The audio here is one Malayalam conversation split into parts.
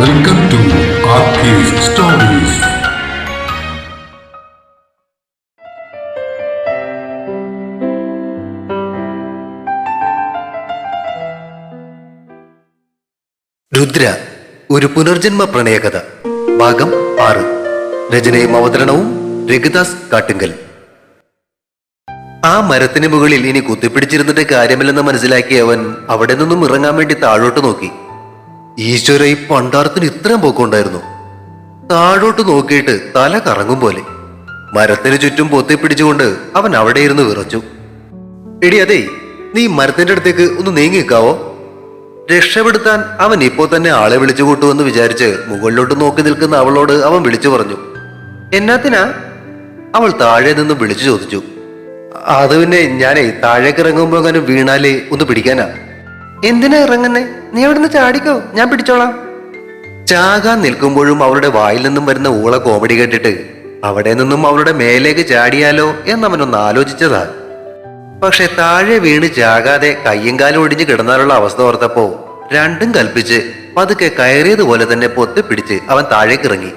Welcome ടു സ്റ്റോറീസ് രുദ്ര ഒരു പുനർജന്മ പ്രണയകഥ. ഭാഗം ആറ്. രചനയും അവതരണവും രഘുദാസ് കാട്ടുങ്കൽ. ആ മരത്തിന് മുകളിൽ ഇനി കുത്തിപ്പിടിച്ചിരുന്നിട്ട് കാര്യമില്ലെന്ന് മനസ്സിലാക്കിയ അവൻ അവിടെ നിന്നും ഇറങ്ങാൻ വേണ്ടി താഴോട്ട് നോക്കി. ഈശ്വര ഈ പണ്ടാരത്തിന് ഇത്രയും പൊക്കമുണ്ടായിരുന്നു. താഴോട്ട് നോക്കിയിട്ട് തല കറങ്ങും പോലെ. മരത്തിന് ചുറ്റും പൊത്തി പിടിച്ചുകൊണ്ട് അവൻ അവിടെ ഇരുന്ന് വിറച്ചു. എടി അതെ നീ മരത്തിന്റെ അടുത്തേക്ക് ഒന്ന് നീങ്ങിക്കാവോ രക്ഷപ്പെടുത്താൻ അവൻ ഇപ്പോൾ തന്നെ ആളെ വിളിച്ചു കൂട്ടുമെന്ന് വിചാരിച്ച് മുകളിലോട്ട് നോക്കി നിൽക്കുന്ന അവളോട് അവൻ വിളിച്ചു പറഞ്ഞു. എന്നാത്തിനാ? അവൾ താഴെ നിന്ന് വിളിച്ചു ചോദിച്ചു. അത് പിന്നെ ഞാനേ താഴേക്ക് ഇറങ്ങുമ്പോൾ അങ്ങനെ വീണാലേ ഒന്ന് പിടിക്കാനാ? എന്തിനാ ഇറങ്ങുന്നേ? നീ അവിടുന്ന് ചാടിക്കോ. ഞാൻ പിടിച്ചോളാം. ചാകാൻ നിൽക്കുമ്പോഴും അവളുടെ വായിൽ നിന്നും വരുന്ന ഊള കോമഡി കേട്ടിട്ട് അവിടെ നിന്നും അവളുടെ മേലേക്ക് ചാടിയാലോ എന്നവനൊന്ന് ആലോചിച്ചതാ. പക്ഷെ താഴെ വീണ് ചാകാതെ കയ്യും കാലും ഒടിഞ്ഞു കിടന്നാലുള്ള അവസ്ഥ ഓർത്തപ്പോ രണ്ടും കൽപ്പിച്ച് പതുക്കെ കയറിയതുപോലെ തന്നെ പൊത്തിപ്പിടിച്ച് അവൻ താഴേക്ക് ഇറങ്ങി.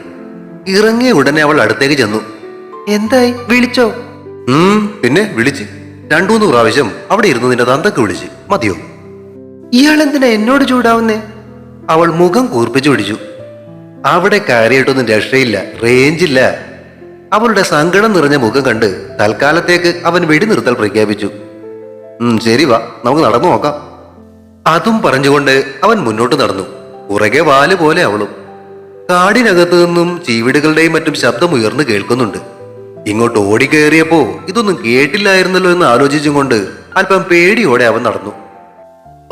ഇറങ്ങിയ ഉടനെ അവൾ അടുത്തേക്ക് ചെന്നു. എന്തായി? വിളിച്ചോ? ഉം പിന്നെ വിളിച്ച്. രണ്ടൂന്ന് പ്രാവശ്യം അവിടെ ഇരുന്നതിന്റെ തന്തക്ക് വിളിച്ച്. മതിയോ? ഇയാൾ എന്തിനാ എന്നോട് ചൂടാവുന്നേ? അവൾ മുഖം കൂർപ്പിച്ചു പിടിച്ചു. അവിടെ കയറിയിട്ടൊന്നും രക്ഷയില്ല റേഞ്ചില്ല. അവളുടെ സങ്കടം നിറഞ്ഞ മുഖം കണ്ട് തൽക്കാലത്തേക്ക് അവൻ വെടിനിർത്തൽ പ്രഖ്യാപിച്ചു. ശരി വാ നമുക്ക് നടന്നു നോക്കാം. അതും പറഞ്ഞുകൊണ്ട് അവൻ മുന്നോട്ട് നടന്നു. പുറകെ വാൽ പോലെ അവളും. കാടിനകത്തു നിന്നും ചീവിടുകളുടെയും മറ്റും ശബ്ദം ഉയർന്നു കേൾക്കുന്നുണ്ട്. ഇങ്ങോട്ട് ഓടിക്കയറിയപ്പോ ഇതൊന്നും കേട്ടില്ലായിരുന്നല്ലോ എന്ന് ആലോചിച്ചും കൊണ്ട് അല്പം പേടിയോടെ അവൻ നടന്നു.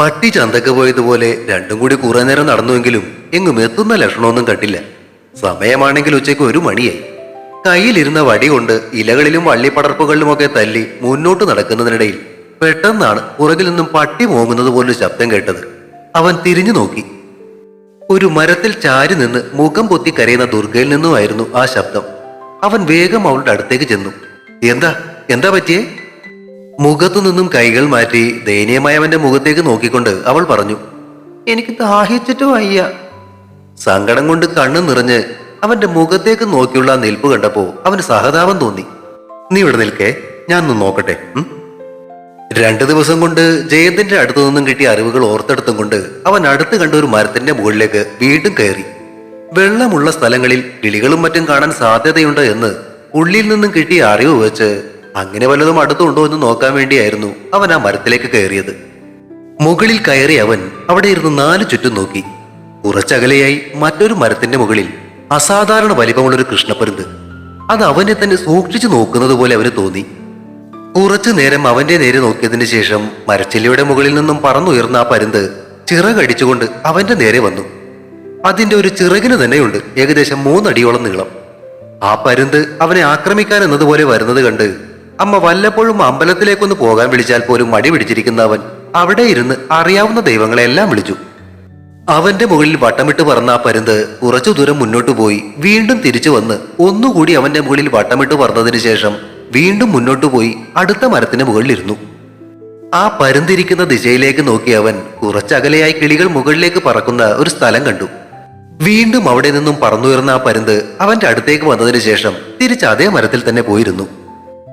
പട്ടി ചന്തക്ക് പോയതുപോലെ രണ്ടും കൂടി കുറെ നേരം നടന്നുവെങ്കിലും എങ്ങും എത്തുന്ന ലക്ഷണമൊന്നും കണ്ടില്ല. സമയമാണെങ്കിൽ ഉച്ചയ്ക്ക് ഒരു മണിയായി. കയ്യിലിരുന്ന വടി കൊണ്ട് ഇലകളിലും വള്ളിപ്പടർപ്പുകളിലുമൊക്കെ തല്ലി മുന്നോട്ട് നടക്കുന്നതിനിടയിൽ പെട്ടെന്നാണ് പുറകിൽ നിന്നും പട്ടി മോങ്ങുന്നത് പോലൊരു ശബ്ദം കേട്ടത്. അവൻ തിരിഞ്ഞു നോക്കി. ഒരു മരത്തിൽ ചാരി നിന്ന് മുഖം പൊത്തി കരയുന്ന ദുർഗയിൽ നിന്നുമായിരുന്നു ആ ശബ്ദം. അവൻ വേഗം അവളുടെ അടുത്തേക്ക് ചെന്നു. എന്താ? എന്താ പറ്റിയേ? മുഖത്തു നിന്നും കൈകൾ മാറ്റി ദയനീയമായ അവന്റെ മുഖത്തേക്ക് നോക്കിക്കൊണ്ട് അവൾ പറഞ്ഞു എനിക്ക് ദാഹിച്ചിട്ട് വയ്യ. സങ്കടം കൊണ്ട് കണ്ണു നിറഞ്ഞ് അവന്റെ മുഖത്തേക്ക് നോക്കിയുള്ള നിൽപ്പ് കണ്ടപ്പോ അവന് സഹതാപം തോന്നി. നീ ഇവിടെ നിൽക്കേ ഞാൻ ഒന്ന് നോക്കട്ടെ രണ്ടു ദിവസം കൊണ്ട് ജയന്തിന്റെ അടുത്തു നിന്നും കിട്ടിയ അറിവുകൾ ഓർത്തെടുത്തും കൊണ്ട് അവൻ അടുത്ത് കണ്ട ഒരു മരത്തിന്റെ മുകളിലേക്ക് വീണ്ടും കയറി. വെള്ളമുള്ള സ്ഥലങ്ങളിൽ കിളികളും മറ്റും കാണാൻ സാധ്യതയുണ്ട് എന്ന് ഉള്ളിൽ നിന്നും കിട്ടിയ അറിവ് വെച്ച് അങ്ങനെ വല്ലതും അടുത്തുണ്ടോ എന്ന് നോക്കാൻ വേണ്ടിയായിരുന്നു അവൻ ആ മരത്തിലേക്ക് കയറിയത്. മുകളിൽ കയറി അവൻ അവിടെ ഇരുന്ന് നാല് ചുറ്റും നോക്കി. കുറച്ചകലെയായി മറ്റൊരു മരത്തിന്റെ മുകളിൽ അസാധാരണ വലിപ്പമുള്ളൊരു കൃഷ്ണപ്പരുന്ത്. അത് അവനെ തന്നെ സൂക്ഷിച്ചു നോക്കുന്നത് പോലെ അവന് തോന്നി. കുറച്ചു നേരം അവന്റെ നേരെ നോക്കിയതിനു ശേഷം മരച്ചില്ലയുടെ മുകളിൽ നിന്നും പറന്നുയർന്ന ആ പരുന്ത് ചിറകടിച്ചുകൊണ്ട് അവന്റെ നേരെ വന്നു. അതിന്റെ ഒരു ചിറകിന് തന്നെയുണ്ട് ഏകദേശം മൂന്നടിയോളം നീളം. ആ പരുന്ത് അവനെ ആക്രമിക്കാൻ എന്നതുപോലെ വരുന്നത് കണ്ട് അമ്മ വല്ലപ്പോഴും അമ്പലത്തിലേക്കൊന്ന് പോകാൻ വിളിച്ചാൽ പോലും മടി പിടിച്ചിരിക്കുന്ന അവൻ അവിടെ ഇരുന്ന് അറിയാവുന്ന ദൈവങ്ങളെല്ലാം വിളിച്ചു. അവന്റെ മുകളിൽ വട്ടമിട്ട് പറന്ന ആ പരുന്ത് കുറച്ചു ദൂരം മുന്നോട്ട് പോയി വീണ്ടും തിരിച്ചു വന്ന് ഒന്നുകൂടി അവന്റെ മുകളിൽ വട്ടമിട്ട് പറന്നതിന് ശേഷം വീണ്ടും മുന്നോട്ട് പോയി അടുത്ത മരത്തിന് മുകളിലിരുന്നു ആ പരുന്തിരിക്കുന്ന ദിശയിലേക്ക് നോക്കി അവൻ കുറച്ചകലെയായി കിളികൾ മുകളിലേക്ക് പറക്കുന്ന ഒരു സ്ഥലം കണ്ടു. വീണ്ടും അവിടെ നിന്നും പറന്നുയർന്ന ആ പരുന്ത് അവന്റെ അടുത്തേക്ക് വന്നതിന് ശേഷം തിരിച്ച് അതേ മരത്തിൽ തന്നെ പോയിരുന്നു.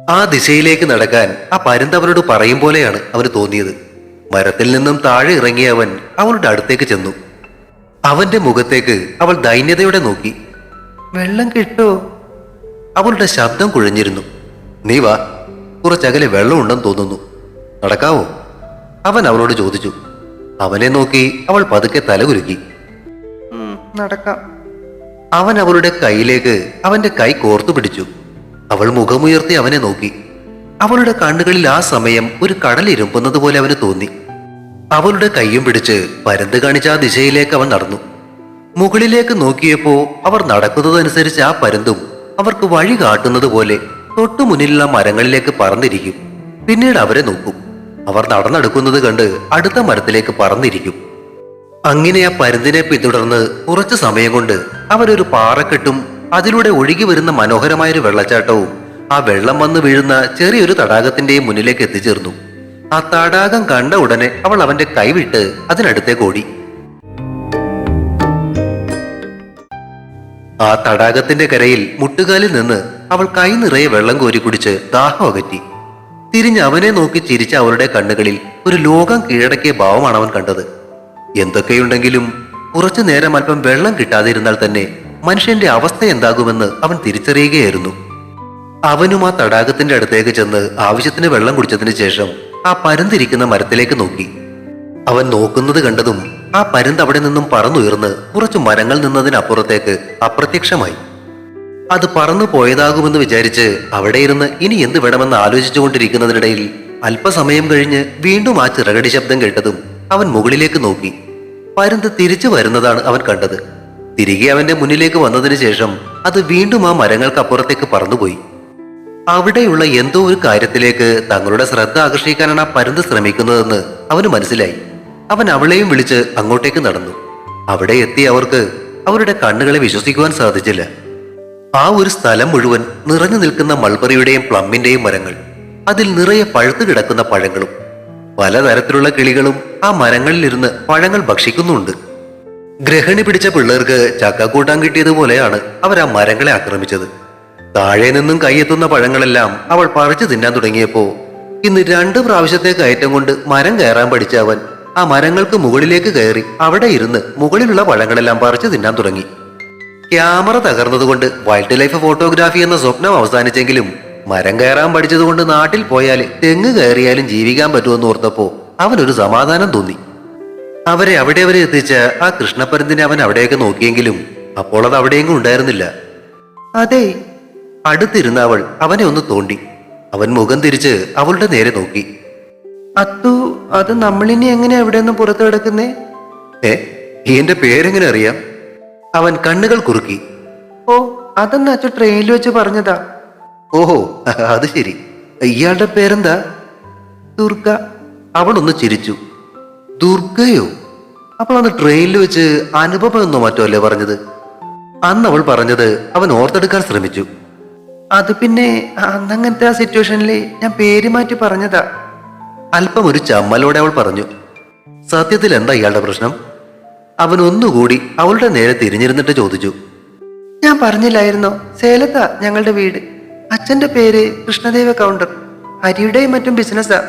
ആ ദിശയിലേക്ക് നടക്കാൻ ആ പരുന്തവനോട് പറയും പോലെയാണ് അവന് തോന്നിയത്. മരത്തിൽ നിന്നും താഴെ ഇറങ്ങിയ അവൻ അവളുടെ അടുത്തേക്ക് ചെന്നു. അവന്റെ മുഖത്തേക്ക് അവൾ ദൈന്യതയോടെ നോക്കി. വെള്ളം കിട്ടോ? അവളുടെ ശബ്ദം കുഴഞ്ഞിരുന്നു. നീ വാ കുറച്ചകലെ വെള്ളമുണ്ടെന്ന് തോന്നുന്നു. നടക്കാവോ? അവൻ അവളോട് ചോദിച്ചു. അവനെ നോക്കി അവൾ പതുക്കെ തലകുരുക്കി നടക്കാം. അവൻ അവളുടെ കൈയിലേക്ക് അവന്റെ കൈ കോർത്തു പിടിച്ചു അവൾ മുഖമുയർത്തി അവനെ നോക്കി. അവളുടെ കണ്ണുകളിൽ ആ സമയം ഒരു കടൽ ഇരുമ്പുന്നത് പോലെ അവന് തോന്നി. അവളുടെ കൈയും പിടിച്ച് പരന്ത് കാണിച്ച ആ ദിശയിലേക്ക് അവൻ നടന്നു. മുകളിലേക്ക് നോക്കിയപ്പോ അവർ നടക്കുന്നതനുസരിച്ച് ആ പരന്തും അവർക്ക് വഴി കാട്ടുന്നത് പോലെ തൊട്ടു മുന്നിലുള്ള മരങ്ങളിലേക്ക് പറന്നിരിക്കും. പിന്നീട് അവരെ നോക്കും. അവർ നടന്നെടുക്കുന്നത് കണ്ട് അടുത്ത മരത്തിലേക്ക് പറന്നിരിക്കും. അങ്ങനെ ആ പരുന്തിനെ പിന്തുടർന്ന് കുറച്ചു സമയം കൊണ്ട് അവരൊരു പാറക്കെട്ടും അതിലൂടെ ഒഴുകി വരുന്ന മനോഹരമായൊരു വെള്ളച്ചാട്ടവും ആ വെള്ളം വന്ന് വീഴുന്ന ചെറിയൊരു തടാകത്തിന്റെയും മുന്നിലേക്ക് എത്തിച്ചേർന്നു. ആ തടാകം കണ്ട ഉടനെ അവൾ അവന്റെ കൈവിട്ട് അതിനടുത്തേക്ക് ഓടി. ആ തടാകത്തിന്റെ കരയിൽ മുട്ടുകാലിൽ നിന്ന് അവൾ കൈ നിറയെ വെള്ളം കോരി കുടിച്ച് ദാഹം അകറ്റി. തിരിഞ്ഞ് അവനെ നോക്കി ചിരിച്ച അവളുടെ കണ്ണുകളിൽ ഒരു ലോകം കീഴടക്കിയ ഭാവമാണ് അവൻ കണ്ടത്. എന്തൊക്കെയുണ്ടെങ്കിലും കുറച്ചു നേരം അല്പം വെള്ളം കിട്ടാതിരുന്നാൽ തന്നെ മനുഷ്യന്റെ അവസ്ഥ എന്താകുമെന്ന് അവൻ തിരിച്ചറിയുകയായിരുന്നു. അവനും ആ തടാകത്തിന്റെ അടുത്തേക്ക് ചെന്ന് ആവശ്യത്തിന് വെള്ളം കുടിച്ചതിന് ശേഷം ആ പരുന്തിരിക്കുന്ന മരത്തിലേക്ക് നോക്കി. അവൻ നോക്കുന്നത് കണ്ടതും ആ പരുന്ത് അവിടെ നിന്നും പറന്നുയർന്ന് കുറച്ച് മരങ്ങൾ നിന്നതിനപ്പുറത്തേക്ക് അപ്രത്യക്ഷമായി. അത് പറന്നു പോയതാകുമെന്ന് വിചാരിച്ച് അവിടെ ഇരുന്ന് ഇനി എന്ത് വേണമെന്ന് ആലോചിച്ചുകൊണ്ടിരിക്കുന്നതിനിടയിൽ അല്പസമയം കഴിഞ്ഞ് വീണ്ടും ആ ചിറകടി ശബ്ദം കേട്ടതും അവൻ മുകളിലേക്ക് നോക്കി. പരുന്ത് തിരിച്ചു വരുന്നതാണ് അവൻ കണ്ടത്. തിരികെ അവന്റെ മുന്നിലേക്ക് വന്നതിന് ശേഷം അത് വീണ്ടും ആ മരങ്ങൾക്കപ്പുറത്തേക്ക് പറന്നുപോയി. അവിടെയുള്ള എന്തോ ഒരു കാര്യത്തിലേക്ക് തങ്ങളുടെ ശ്രദ്ധ ആകർഷിക്കാനാണ് ആ പരുന്ത് ശ്രമിക്കുന്നതെന്ന് അവന് മനസ്സിലായി. അവൻ അവളെയും വിളിച്ച് അങ്ങോട്ടേക്ക് നടന്നു. അവിടെ എത്തി അവർക്ക് അവരുടെ കണ്ണുകളെ വിശ്വസിക്കുവാൻ സാധിച്ചില്ല. ആ ഒരു സ്ഥലം മുഴുവൻ നിറഞ്ഞു നിൽക്കുന്ന മൾബറിയുടെയും പ്ലമ്മിന്റെയും മരങ്ങൾ അതിൽ നിറയെ പഴുത്തു കിടക്കുന്ന പഴങ്ങളും പലതരത്തിലുള്ള കിളികളും ആ മരങ്ങളിലിരുന്ന് പഴങ്ങൾ ഭക്ഷിക്കുന്നുണ്ട് ഗ്രഹണി പിടിച്ച പിള്ളേർക്ക് ചക്കക്കൂട്ടാൻ കിട്ടിയതുപോലെയാണ് അവർ ആ മരങ്ങളെ ആക്രമിച്ചത്. താഴെ നിന്നും കൈയെത്തുന്ന പഴങ്ങളെല്ലാം അവൾ പറിച്ചു തിന്നാൻ തുടങ്ങിയപ്പോ ഇന്ന് രണ്ട് പ്രാവശ്യത്തെ കയറ്റം കൊണ്ട് മരം കയറാൻ പഠിച്ച അവൻ ആ മരങ്ങൾക്ക് മുകളിലേക്ക് കയറി അവിടെ ഇരുന്ന് മുകളിലുള്ള പഴങ്ങളെല്ലാം പറിച്ചു തിന്നാൻ തുടങ്ങി. ക്യാമറ തകർന്നതുകൊണ്ട് വൈൽഡ് ലൈഫ് ഫോട്ടോഗ്രാഫി എന്ന സ്വപ്നം അവസാനിച്ചെങ്കിലും മരം കയറാൻ പഠിച്ചതുകൊണ്ട് നാട്ടിൽ പോയാൽ തെങ്ങ് കയറിയാലും ജീവിക്കാൻ പറ്റുമെന്ന് ഓർത്തപ്പോ അവനൊരു സമാധാനം തോന്നി. അവരെ അവിടെ വരെ എത്തിച്ച ആ കൃഷ്ണപ്പരന്തിനെ അവൻ അവിടെയൊക്കെ നോക്കിയെങ്കിലും അപ്പോൾ അത് അവിടെയെങ്കിലും ഉണ്ടായിരുന്നില്ല. അതെ അടുത്തിരുന്ന അവൾ അവനെ ഒന്ന് തോണ്ടി. അവൻ മുഖം തിരിച്ച് അവളുടെ നേരെ നോക്കി. അത്തു അത് നമ്മളിനി എങ്ങനെ എവിടെ നിന്ന് പുറത്തു കിടക്കുന്നേ? ഏ എന്റെ പേരെങ്ങനെ അറിയാം? അവൻ കണ്ണുകൾ കുറുക്കി. ഓ അതെന്ന് അച്ഛൻ ട്രെയിനിൽ വെച്ച് പറഞ്ഞതാ. ഓഹോ അത് ശരി. ഇയാളുടെ പേരെന്താ? ദുർഗ. അവളൊന്ന് ഒന്ന് ചിരിച്ചു. ദുർഗയോ? അപ്പോൾ അന്ന് ട്രെയിനിൽ വെച്ച് അനുഭവം എന്നോ മറ്റോ അല്ലേ പറഞ്ഞത്? അന്ന് അവൾ പറഞ്ഞത് അവൻ ഓർത്തെടുക്കാൻ ശ്രമിച്ചു. അത് പിന്നെ അന്നങ്ങനത്തെ ആ സിറ്റുവേഷനിൽ ഞാൻ പേര് മാറ്റി പറഞ്ഞതാ. അല്പം ഒരു ചമ്മലോടെ അവൾ പറഞ്ഞു സത്യത്തിൽ എന്താ ഇയാളുടെ പ്രശ്നം? അവൻ ഒന്നുകൂടി അവളുടെ നേരെ തിരിഞ്ഞിരുന്നിട്ട് ചോദിച്ചു ഞാൻ പറഞ്ഞില്ലായിരുന്നോ? സേലത്താ ഞങ്ങളുടെ വീട്. അച്ഛന്റെ പേര് കൃഷ്ണദേവ കൗണ്ടർ അരിയുടെയും മറ്റും ബിസിനസ്സാ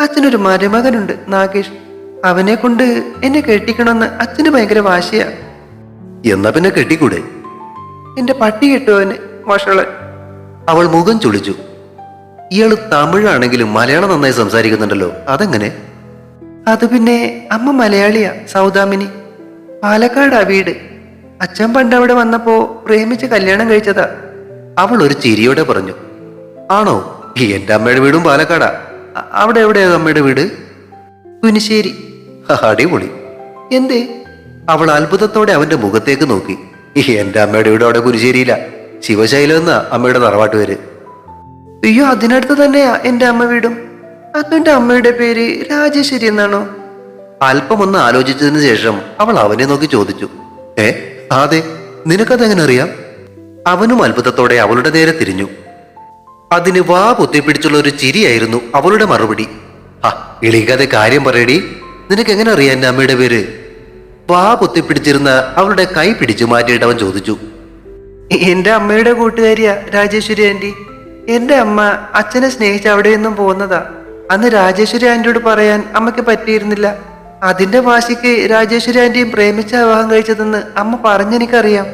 അച്ഛനൊരു മരുമകനുണ്ട് നാഗേഷ്. അവനെ കൊണ്ട് എന്നെ കെട്ടിക്കണമെന്ന് അച്ഛന് ഭയങ്കര വാശിയാ. എന്നാ പിന്നെ കെട്ടിക്കൂടെ? എന്റെ പട്ടി കെട്ടുവനെ വഷള അവൾ മുഖം ചുളിച്ചു. ഇയാൾ തമിഴാണെങ്കിലും മലയാളം നന്നായി സംസാരിക്കുന്നുണ്ടല്ലോ. അതെങ്ങനെ? അത് പിന്നെ അമ്മ മലയാളിയാ സൗദാമിനി. പാലക്കാടാ വീട്. അച്ഛൻ പണ്ട് അവിടെ വന്നപ്പോ പ്രേമിച്ച് കല്യാണം കഴിച്ചതാ. അവൾ ഒരു ചിരിയോടെ പറഞ്ഞു. ആണോ? എന്റെ അമ്മയുടെ വീടും പാലക്കാടാ. അവിടെ എവിടെയാ അമ്മയുടെ വീട്? കുനിശ്ശേരി ഹ, അടിപൊളി. എന്തേ? അവൾ അത്ഭുതത്തോടെ അവന്റെ മുഖത്തേക്ക് നോക്കി. എന്റെ അമ്മയുടെ വീട് അവിടെ കുനിശ്ശേരിയില്ല ശിവശൈലം എന്ന അമ്മയുടെ തറവാട്ട് പേര്. അയ്യോ അതിനടുത്ത് തന്നെയാ എന്റെ അമ്മ വീടും. അതെന്റെ അമ്മയുടെ പേര് രാജേശ്വരി എന്നാണോ? അല്പം ഒന്ന് ആലോചിച്ചതിന് ശേഷം അവൾ അവനെ നോക്കി ചോദിച്ചു. ഏ അതെ നിനക്കതെങ്ങനെ അറിയാം? അവനും അത്ഭുതത്തോടെ അവളുടെ നേരെ തിരിഞ്ഞു. അതിന് വാ പൊത്തിപ്പിടിച്ചുള്ള ഒരു ചിരിയായിരുന്നു അവളുടെ മറുപടി. ആ ഇളിക്കാതെ കാര്യം പറയടി. നിനക്ക് എങ്ങനെ അറിയാൻ അമ്മയുടെ പേര്? വാ പൊത്തിപ്പിടിച്ചിരുന്ന അവളുടെ കൈ പിടിച്ചു മാറ്റിയിട്ട് അവൻ ചോദിച്ചു. എന്റെ അമ്മയുടെ കൂട്ടുകാരിയാ രാജേശ്വരി ആന്റി എന്റെ അമ്മ അച്ഛനെ സ്നേഹിച്ച് അവിടെ നിന്നും പോകുന്നതാ. അന്ന് രാജേശ്വരി ആന്റിയോട് പറയാൻ അമ്മയ്ക്ക് പറ്റിയിരുന്നില്ല. അതിന്റെ വാശിക്ക് രാജേശ്വരി ആന്റിയും പ്രേമിച്ച വിവാഹം കഴിച്ചതെന്ന് അമ്മ പറഞ്ഞെനിക്കറിയാം.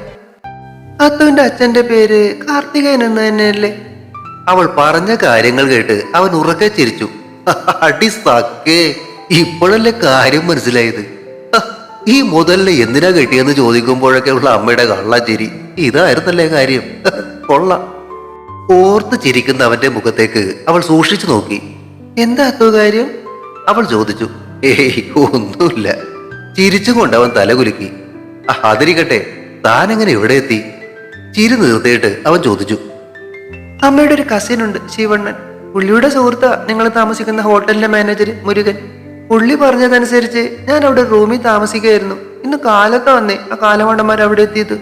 അത്തുവിന്റെ അച്ഛന്റെ പേര് കാർത്തികേയൻ എന്ന് തന്നെയല്ലേ? അവൾ പറഞ്ഞ കാര്യങ്ങൾ കേട്ട് അവൻ ഉറക്കെ ചിരിച്ചു. അടി സക്കേ ഇപ്പോഴല്ലേ കാര്യം മനസ്സിലായത്? ഈ മുതലിനെ എന്തിനാ കെട്ടിയെന്ന് ചോദിക്കുമ്പോഴൊക്കെ ഉള്ള അമ്മയുടെ കള്ളച്ചിരി ഇതായിരുന്നല്ലേ കാര്യം. കൊള്ള. ഓർത്ത് ചിരിക്കുന്ന അവന്റെ മുഖത്തേക്ക് അവൾ സൂക്ഷിച്ചു നോക്കി. എന്താ കാര്യം? അവൾ ചോദിച്ചു. ഏയ് ഒന്നുമില്ല. ചിരിച്ചുകൊണ്ട് അവൻ തലകുലുക്കി. "ആ, അതിരിക്കട്ടെ താനെങ്ങനെ ഇവിടെ എത്തി? ചിരി നിർത്തിയിട്ട് അവൻ ചോദിച്ചു. അമ്മയുടെ ഒരു കസിനുണ്ട് ശിവണ്ണൻ. പുള്ളിയുടെ സുഹൃത്ത നിങ്ങൾ താമസിക്കുന്ന ഹോട്ടലിന്റെ മാനേജർ മുരുകൻ. പുള്ളി പറഞ്ഞതനുസരിച്ച് ഞാൻ അവിടെ റൂമിൽ താമസിക്കുകയായിരുന്നു. ഇന്ന് കാലത്ത് വന്നേ ആ കാലവണ്ടന്മാർ അവിടെ എത്തിയത്.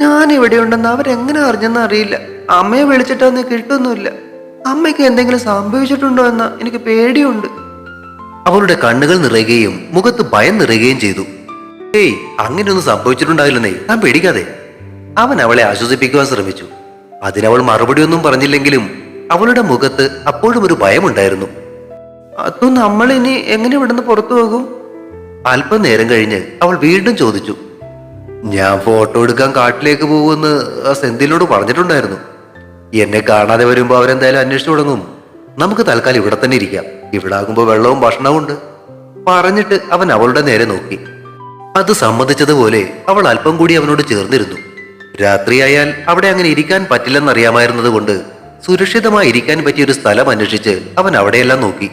ഞാൻ ഇവിടെ ഉണ്ടെന്ന് അവരെങ്ങനെ അറിഞ്ഞെന്ന് അറിയില്ല. അമ്മയെ വിളിച്ചിട്ടൊന്നും കിട്ടുന്നില്ല അമ്മയ്ക്ക് എന്തെങ്കിലും സംഭവിച്ചിട്ടുണ്ടോ എന്ന എനിക്ക് പേടിയുണ്ട്. അവളുടെ കണ്ണുകൾ നിറയുകയും മുഖത്ത് ഭയം നിറയുകയും ചെയ്തു. ഏയ് അങ്ങനെയൊന്നും സംഭവിച്ചിട്ടുണ്ടാവില്ലെന്നേ താൻ പേടിക്കാതെ. അവൻ അവളെ ആശ്വസിപ്പിക്കുവാൻ ശ്രമിച്ചു. അതിനവൾ മറുപടിയൊന്നും പറഞ്ഞില്ലെങ്കിലും അവളുടെ മുഖത്ത് അപ്പോഴും ഒരു ഭയമുണ്ടായിരുന്നു. അതു നമ്മൾ ഇനി എങ്ങനെ ഇവിടുന്ന് പുറത്തു പോകും? അല്പനേരം കഴിഞ്ഞ് അവൾ വീണ്ടും ചോദിച്ചു. ഞാൻ ഫോട്ടോ എടുക്കാൻ കാട്ടിലേക്ക് പോകുമെന്ന് ആ സെന്തിലോട് പറഞ്ഞിട്ടുണ്ടായിരുന്നു. എന്നെ കാണാതെ വരുമ്പോൾ അവരെന്തായാലും അന്വേഷിച്ചു തുടങ്ങും. നമുക്ക് തൽക്കാലം ഇവിടെ തന്നെ ഇരിക്കാം. ഇവിടെ ആകുമ്പോൾ വെള്ളവും ഭക്ഷണവും ഉണ്ട്. പറഞ്ഞിട്ട് അവൻ അവളുടെ നേരെ നോക്കി. അത് സമ്മതിച്ചതുപോലെ അവൾ അല്പം കൂടി അവനോട് ചേർന്നിരുന്നു. രാത്രിയായാൽ അവിടെ അങ്ങനെ ഇരിക്കാൻ പറ്റില്ലെന്നറിയാമായിരുന്നത് കൊണ്ട് സുരക്ഷിതമായി ഇരിക്കാൻ പറ്റിയ ഒരു സ്ഥലം അന്വേഷിച്ച് അവൻ അവിടെയെല്ലാം നോക്കി.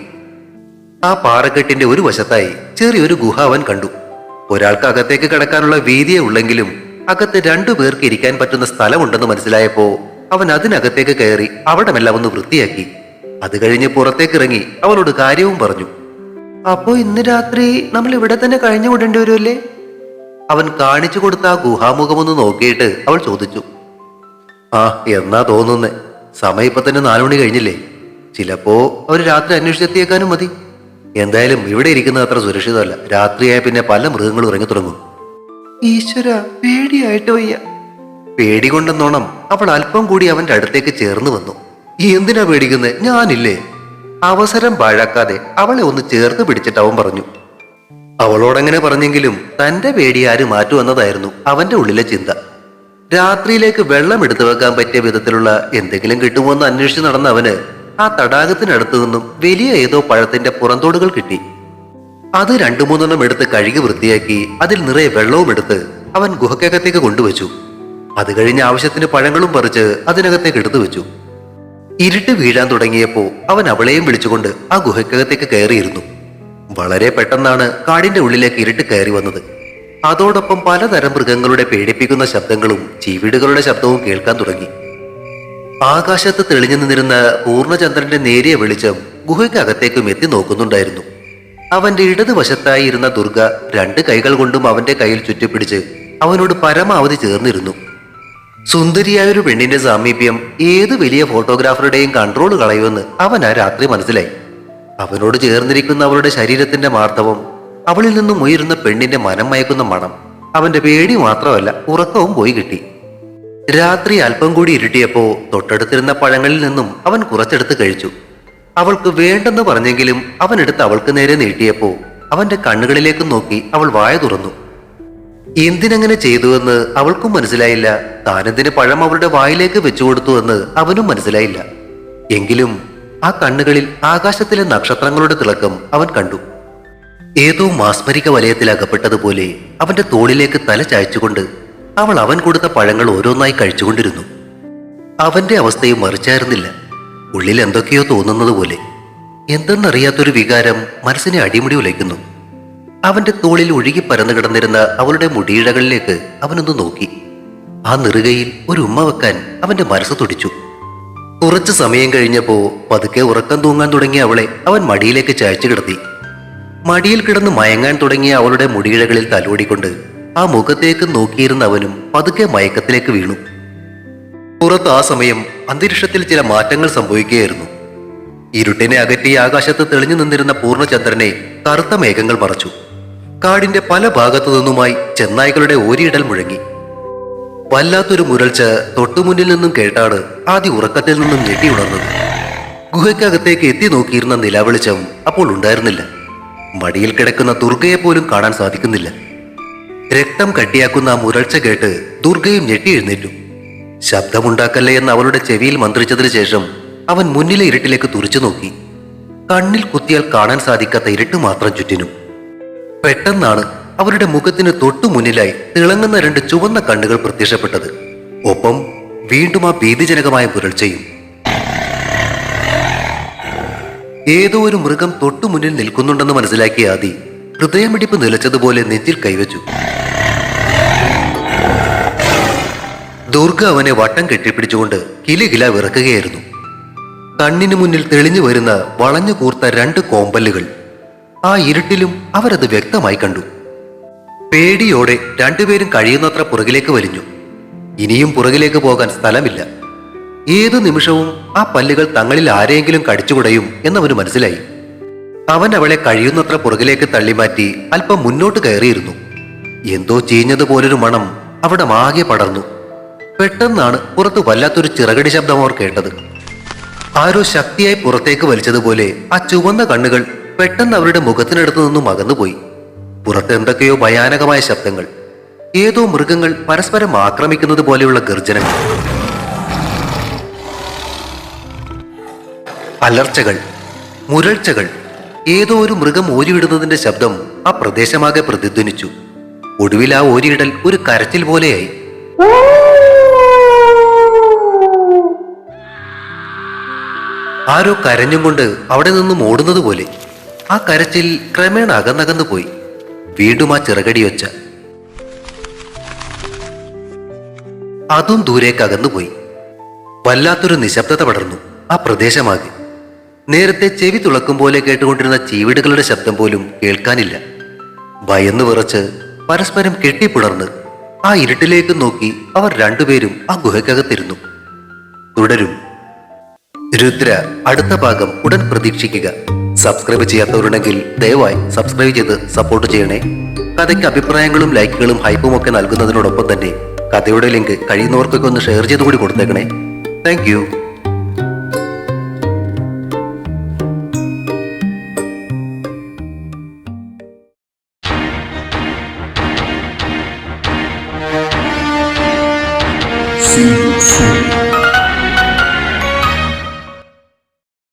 ആ പാറക്കെട്ടിന്റെ ഒരു വശത്തായി ചെറിയൊരു ഗുഹ അവൻ കണ്ടു. ഒരാൾക്ക് അകത്തേക്ക് കിടക്കാനുള്ള വീതിയേ ഉള്ളെങ്കിലും അകത്ത് രണ്ടു പേർക്ക് ഇരിക്കാൻ പറ്റുന്ന സ്ഥലമുണ്ടെന്ന് മനസ്സിലായപ്പോ അവൻ അതിനകത്തേക്ക് കയറി അവിടമെല്ലാം ഒന്ന് വൃത്തിയാക്കി. അത് കഴിഞ്ഞ് പുറത്തേക്ക് ഇറങ്ങി അവളോട് കാര്യവും പറഞ്ഞു. അപ്പോ ഇന്ന് രാത്രി നമ്മൾ ഇവിടെ തന്നെ കഴിഞ്ഞു വിടേണ്ടി വരുമല്ലേ അവൻ കാണിച്ചു കൊടുത്ത ആ ഗുഹാമുഖമൊന്ന് നോക്കിയിട്ട് അവൾ ചോദിച്ചു. ആ എന്നാ തോന്നുന്നേ? സമയം ഇപ്പൊ തന്നെ നാലുമണി കഴിഞ്ഞില്ലേ? ചിലപ്പോ അവർ രാത്രി അന്വേഷിച്ചെത്തിയേക്കാനും മതി. എന്തായാലും ഇവിടെ ഇരിക്കുന്നത് അത്ര സുരക്ഷിതമല്ല. രാത്രിയായ പിന്നെ പല മൃഗങ്ങളും ഇറങ്ങി തുടങ്ങും ഈശ്വര പേടിയായിട്ട് വയ്യ. പേടി കൊണ്ടെന്നോണം അവൾ അല്പം കൂടി അവന്റെ അടുത്തേക്ക് ചേർന്ന് വന്നു. എന്തിനാ പേടിക്കുന്നത് ഞാനില്ലേ. അവസരം പാഴാക്കാതെ അവളെ ഒന്ന് ചേർത്ത് പിടിച്ചിട്ട് അവൻ പറഞ്ഞു. അവളോടങ്ങനെ പറഞ്ഞെങ്കിലും തന്റെ പേടി ആര് മാറ്റുമെന്നതായിരുന്നു അവന്റെ ഉള്ളിലെ ചിന്ത. രാത്രിയിലേക്ക് വെള്ളം എടുത്തു വെക്കാൻ പറ്റിയ വിധത്തിലുള്ള എന്തെങ്കിലും കിട്ടുമോ എന്ന് അന്വേഷിച്ച് നടന്ന അവന് ആ തടാകത്തിനടുത്തു നിന്നും വലിയ ഏതോ പഴത്തിന്റെ പുറന്തോടുകൾ കിട്ടി. അത് രണ്ടു മൂന്നെണ്ണം എടുത്ത് കഴുകി വൃത്തിയാക്കി അതിൽ നിറയെ വെള്ളവും എടുത്ത് അവൻ ഗുഹക്കകത്തേക്ക് കൊണ്ടുവച്ചു. അത് കഴിഞ്ഞ് ആവശ്യത്തിന് പഴങ്ങളും പറിച്ച് അതിനകത്തേക്ക് എടുത്തു വെച്ചു. ഇരുട്ട് വീഴാൻ തുടങ്ങിയപ്പോൾ അവൻ അവളെയും വിളിച്ചുകൊണ്ട് ആ ഗുഹക്കകത്തേക്ക് കയറിയിരുന്നു. വളരെ പെട്ടെന്നാണ് കാടിന്റെ ഉള്ളിലേക്ക് ഇരുട്ട് കയറി വന്നത്. അതോടൊപ്പം പലതരം മൃഗങ്ങളുടെ പേടിപ്പിക്കുന്ന ശബ്ദങ്ങളും ചീവീടുകളുടെ ശബ്ദവും കേൾക്കാൻ തുടങ്ങി. ആകാശത്ത് തെളിഞ്ഞു നിന്നിരുന്ന പൂർണചന്ദ്രന്റെ നേരിയ വെളിച്ചം ഗുഹയ്ക്കകത്തേക്കും എത്തി നോക്കുന്നുണ്ടായിരുന്നു. അവന്റെ ഇടതുവശത്തായി ഇരുന്ന ദുർഗ രണ്ട് കൈകൾ കൊണ്ടും അവന്റെ കയ്യിൽ ചുറ്റിപ്പിടിച്ച് അവനോട് പരമാവധി ചേർന്നിരുന്നു. സുന്ദരിയായ ഒരു പെണ്ണിന്റെ സാമീപ്യം ഏത് വലിയ ഫോട്ടോഗ്രാഫറുടെയും കൺട്രോൾ കളയുമെന്ന് അവൻ ആ രാത്രി മനസ്സിലായി. അവനോട് ചേർന്നിരിക്കുന്ന അവളുടെ ശരീരത്തിന്റെ മാർദ്ദവം അവളിൽ നിന്നും ഉയരുന്ന പെണ്ണിന്റെ മനം മയക്കുന്ന മണം. അവന്റെ പേടി മാത്രമല്ല ഉറക്കവും പോയി കിട്ടി. രാത്രി അല്പം കൂടി ഇരുട്ടിയപ്പോ തൊട്ടടുത്തിരുന്ന പഴങ്ങളിൽ നിന്നും അവൻ കുറച്ചെടുത്ത് കഴിച്ചു. അവൾക്ക് വേണ്ടെന്ന് പറഞ്ഞെങ്കിലും അവൻ എടുത്ത് അവൾക്ക് നേരെ നീട്ടിയപ്പോ അവന്റെ കണ്ണുകളിലേക്ക് നോക്കി അവൾ വായ തുറന്നു. എന്തിനങ്ങനെ ചെയ്തുവെന്ന് അവൾക്കും മനസ്സിലായില്ല. താനെന്തിന് പഴം അവളുടെ വായിലേക്ക് വെച്ചു കൊടുത്തുവെന്ന് അവനും മനസ്സിലായില്ല. എങ്കിലും ആ കണ്ണുകളിൽ ആകാശത്തിലെ നക്ഷത്രങ്ങളുടെ തിളക്കം അവൻ കണ്ടു. ഏതോ മാസ്മരിക വലയത്തിലകപ്പെട്ടതുപോലെ അവന്റെ തോളിലേക്ക് തല ചായച്ചുകൊണ്ട് അവൾ അവൻ കൊടുത്ത പഴങ്ങൾ ഓരോന്നായി കഴിച്ചുകൊണ്ടിരുന്നു. അവന്റെ അവസ്ഥയും മറിച്ചായിരുന്നില്ല. ഉള്ളിൽ എന്തൊക്കെയോ തോന്നുന്നത് പോലെ എന്തെന്നറിയാത്തൊരു വികാരം മനസ്സിനെ അടിമുടി ഉലയ്ക്കുന്നു. അവന്റെ തോളിൽ ഒഴുകി പരന്നു കിടന്നിരുന്ന അവളുടെ മുടിയിഴകളിലേക്ക് അവനൊന്ന് നോക്കി. ആ നെറുകയിൽ ഒരു ഉമ്മ വെക്കാൻ അവന്റെ മനസ്സ് തുടിച്ചു. കുറച്ചു സമയം കഴിഞ്ഞപ്പോ പതുക്കെ ഉറക്കം തൂങ്ങാൻ തുടങ്ങിയ അവളെ അവൻ മടിയിലേക്ക് ചായച്ചു കിടത്തി. മടിയിൽ കിടന്ന് മയങ്ങാൻ തുടങ്ങിയ അവളുടെ മുടിയിഴകളിൽ തലോടിക്കൊണ്ട് ആ മുഖത്തേക്ക് നോക്കിയിരുന്ന അവനും പതുക്കെ മയക്കത്തിലേക്ക് വീണു. പുറത്ത് ആ സമയം അന്തരീക്ഷത്തിൽ ചില മാറ്റങ്ങൾ സംഭവിക്കുകയായിരുന്നു. ഇരുട്ടിനെ അകറ്റി ആകാശത്ത് തെളിഞ്ഞു നിന്നിരുന്ന പൂർണചന്ദ്രനെ കറുത്ത മേഘങ്ങൾ മറച്ചു. കാടിന്റെ പല ഭാഗത്തു നിന്നുമായി ചെന്നായ്ക്കളുടെ ഓരിയിടൽ മുഴങ്ങി. വല്ലാത്തൊരു മുരൾച്ച തൊട്ടുമുന്നിൽ നിന്നും കേട്ടാണ് ആദ്യ ഉറക്കത്തിൽ നിന്നും ഞെട്ടി ഉണർന്നത്. ഗുഹയ്ക്കകത്തേക്ക് എത്തി നോക്കിയിരുന്ന നിലവെളിച്ചം അപ്പോൾ ഉണ്ടായിരുന്നില്ല. മടിയിൽ കിടക്കുന്ന ദുർഗയെ പോലും കാണാൻ സാധിക്കുന്നില്ല. രക്തം കട്ടിയാക്കുന്ന ആ മുരൾച്ച കേട്ട് ദുർഗയും ഞെട്ടി എഴുന്നേറ്റു. ശബ്ദമുണ്ടാക്കല്ലേ എന്ന് അവളുടെ ചെവിയിൽ മന്ത്രിച്ചതിനു ശേഷം അവൻ മുന്നിലെ ഇരുട്ടിലേക്ക് തുറച്ചു നോക്കി. കണ്ണിൽ കുത്തിയാൽ കാണാൻ സാധിക്കാത്ത ഇരുട്ട് മാത്രം ചുറ്റിനും. പെട്ടെന്നാണ് അവരുടെ മുഖത്തിന് തൊട്ടു മുന്നിലായി തിളങ്ങുന്ന രണ്ട് ചുവന്ന കണ്ണുകൾ പ്രത്യക്ഷപ്പെട്ടത്. ഒപ്പം വീണ്ടും ആ ഭീതിജനകമായ പുരൾച്ചയും ഏതോ ഒരു മൃഗം തൊട്ടു മുന്നിൽ നിൽക്കുന്നുണ്ടെന്ന് മനസ്സിലാക്കിയ ആദി ഹൃദയമിടിപ്പ് നിലച്ചതുപോലെ നെഞ്ചിൽ കൈവച്ചു. ദുർഗ അവനെ വട്ടം കെട്ടിപ്പിടിച്ചുകൊണ്ട് കിലകില വിറക്കുകയായിരുന്നു. കണ്ണിനു മുന്നിൽ തെളിഞ്ഞു വരുന്ന വളഞ്ഞു കൂർത്ത രണ്ട് കോമ്പല്ലുകൾ ആ ഇരുട്ടിലും അവരത് വ്യക്തമായി കണ്ടു. പേടിയോടെ രണ്ടുപേരും കഴിയുന്നത്ര പുറകിലേക്ക് വലിഞ്ഞു. ഇനിയും പുറകിലേക്ക് പോകാൻ സ്ഥലമില്ല. ഏതു നിമിഷവും ആ പല്ലുകൾ തങ്ങളിൽ ആരെയെങ്കിലും കടിച്ചുകുടയും എന്നവന് മനസ്സിലായി. അവൻ അവളെ കഴിയുന്നത്ര പുറകിലേക്ക് തള്ളിമാറ്റി അല്പം മുന്നോട്ട് കയറിയിരുന്നു. എന്തോ ചീഞ്ഞതുപോലൊരു മണം അവിടെ മാകെ പടർന്നു. പെട്ടെന്നാണ് പുറത്ത് വല്ലാത്തൊരു ചിറകടി ശബ്ദം അവർ കേട്ടത്. ആരോ ശക്തിയായി പുറത്തേക്ക് വലിച്ചതുപോലെ ആ ചുവന്ന കണ്ണുകൾ പെട്ടെന്ന് അവരുടെ മുഖത്തിനടുത്ത് നിന്നും അകന്നുപോയി. പുറത്ത് എന്തൊക്കെയോ ഭയാനകമായ ശബ്ദങ്ങൾ. ഏതോ മൃഗങ്ങൾ പരസ്പരം ആക്രമിക്കുന്നത് പോലെയുള്ള ഗർജനങ്ങൾ. അലർച്ചകൾ മുരൾച്ചകൾ ഏതോ ഒരു മൃഗം ഓരിയിടുന്നതിന്റെ ശബ്ദം ആ പ്രദേശമാകെ പ്രതിധ്വനിച്ചു. ഒടുവിൽ ആ ഓരിയിടൽ ഒരു കരച്ചിൽ പോലെയായി. ആരോ കരഞ്ഞും കൊണ്ട് അവിടെ നിന്നും ഓടുന്നത് പോലെ ആ കരച്ചിൽ ക്രമേണ അകന്നകന്നു പോയി. വീണ്ടും ആ ചിറകടി ചിറകടിയൊച്ച. അതും ദൂരേക്ക് അകന്നുപോയി. വല്ലാത്തൊരു നിശബ്ദത പടർന്നു ആ പ്രദേശമാകെ. നേരത്തെ ചെവി തുളക്കും പോലെ കേട്ടുകൊണ്ടിരുന്ന ചീവിടുകളുടെ ശബ്ദം പോലും കേൾക്കാനില്ല. ഭയന്നു വിറച്ച് പരസ്പരം കെട്ടിപ്പുണർന്ന് ആ ഇരുട്ടിലേക്ക് നോക്കി അവർ രണ്ടുപേരും ആ ഗുഹയ്ക്കകത്തിരുന്നു. തുടരും. രുദ്ര അടുത്ത ഭാഗം ഉടൻ പ്രതീക്ഷിക്കുക. സബ്സ്ക്രൈബ് ചെയ്യാത്തവരുണ്ടെങ്കിൽ ദയവായി സബ്സ്ക്രൈബ് ചെയ്ത് സപ്പോർട്ട് ചെയ്യണേ. കഥയ്ക്ക് അഭിപ്രായങ്ങളും ലൈക്കുകളും ഹൈപ്പും ഒക്കെ നൽകുന്നതിനോടൊപ്പം തന്നെ കഥയുടെ ലിങ്ക് കഴിയുന്നവർക്കൊക്കെ ഒന്ന് ഷെയർ ചെയ്ത് കൂടി കൊടുത്തേക്കണേ. താങ്ക്